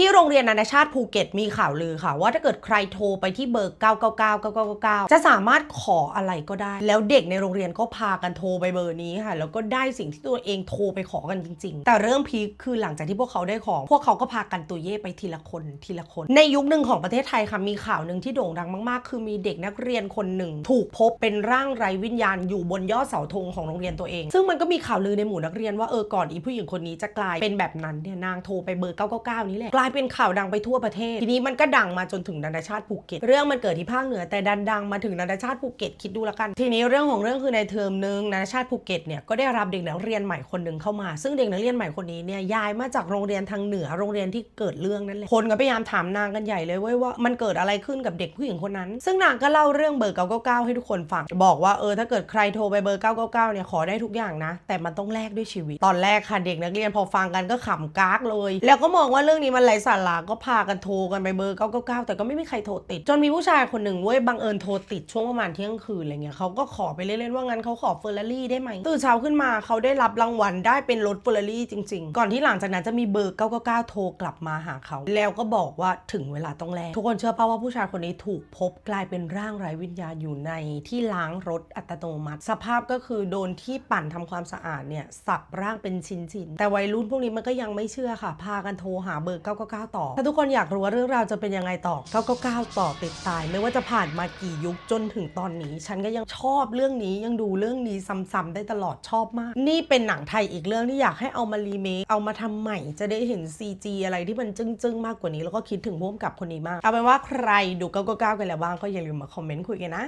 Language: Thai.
ที่โรงเรียนนานาชาติภูเก็ตมีข่าวลือค่ะ ว่าถ้าเกิดใครโทรไปที่เบอร์ 999 999 จะสามารถขออะไรก็ได้ แล้วเด็กในโรงเรียนก็พากันโทรไปเบอร์นี้ค่ะ แล้วก็ได้สิ่งที่ตัวเองโทรไปขอกันจริง ๆ แต่เริ่มพีคคือหลังจากที่พวกเขาได้ของ พวกเขาก็พากันตัวเย่ไปทีละคนทีละคน ในยุคหนึ่งของประเทศไทยค่ะมีข่าวหนึ่งที่โด่งดังมากๆ คือมีเด็กนักเรียนคนหนึ่ง ถูกพบเป็นร่างไร้วิญญาณอยู่บนยอดเสาธงของโรงเรียนตัวเอง ซึ่งมันก็มีข่าวลือในหมู่นักเรียนว่าเออก่อนอีผู้หญิงคนนี้จะกลายเป็นแบบนั้นเนี่ยนางโทรไปเบอร์ 999 นี้แหละกลายเป็นข่าวดังไปทั่วประเทศ ทีนี้มันก็ดังมาจนถึงนานาชาติภูเก็ต เรื่องมันเกิดที่ภาคเหนือแต่ดันดังมาถึงนานาชาติภูเก็ตคิดดูละกัน ทีนี้เรื่องของเรื่องคือในเทอมหนึ่งนานาชาติภูเก็ตเนี่ยก็ได้รับเด็กนักเรียนใหม่คนหนึ่งเข้ามา ซึ่งเด็กนักเรียนใหม่คนนี้เนี่ยย้ายมาจากโรงเรียนทางเหนือโรงเรียนที่เกิดเรื่องนั่นแหละคนก็พยายามถามนางกันใหญ่เลยเว้ยว่ามันเกิดอะไรขึ้นกับเด็กผู้หญิงคนนั้น ซึ่งนางก็เล่าเรื่องเบอร์999ให้ทุกคนฟังบอกว่าเออถ้าเกิดใครโทรไปเบอร์999เนี่ยขอได้ทุกอย่างนะ แต่มันต้องแลกด้วยชีวิต ตอนแรกค่ะเด็กนักเรียนพอฟังกันก็ขำกากเลย แล้วก็มองว่าเรื่องนี้มันไร้สาระก็พากันโทรกันไปเบอร์999 แต่ก็ไม่มีใครโทรติด จนมีผู้ชายคนหนึ่งเว้ยบังเอิญโทรติดช่วงประมาณเที่ยงคืนอะไรเงี้ยเขาก็ขอไปเล่นๆว่างั้นเขาขอเฟอร์รารี่ได้ไหมตื่นเช้าขึ้นมาเขาได้รับรางวัลได้เป็นรถเฟอร์รารี่จริง ๆ ก่อนที่หลังจากนั้นจะมีเบอร์999 โทรกลับมาหาเขาแล้วก็บอกว่าถึงเวลาต้องแลกทุกคนเชื่อป่าว่าผู้ชายคนนี้ถูกพบกลายเป็นร่างไร้วิญญาณอยู่ในที่ล้างรถอัตโนมัติ สภาพก็คือโดนที่ปั่นทำความสะอาดเนี่ยสับร่างเป็นชิ้นๆแต่วัยรุ่นพวกนี้มันก็ยังไม่เชื่อค่ะ พากันโทรหาเบอร์999 ต่อ ถ้าทุกคนอยากรู้ว่าเรื่องราวจะเป็นยังไงต่อ 999 ต่อติดตาย ไม่ว่าจะผ่านมากี่ยุคจนถึงตอนนี้ ฉันก็ยังชอบเรื่องนี้ยังดูเรื่องนี้ซ้ำๆได้ตลอดชอบมาก นี่เป็นหนังไทยอีกเรื่องที่อยากให้เอามารีเมคเอามาทำใหม่จะได้เห็น CG อะไรที่มันจึ้งๆ มากกว่านี้แล้วก็คิดถึงพ่วงกับคนนี้มาก เอาเป็นว่าใครดู 999 กันแล้วบ้างก็อย่าลืมมาคอมเมนต์คุยกันนะ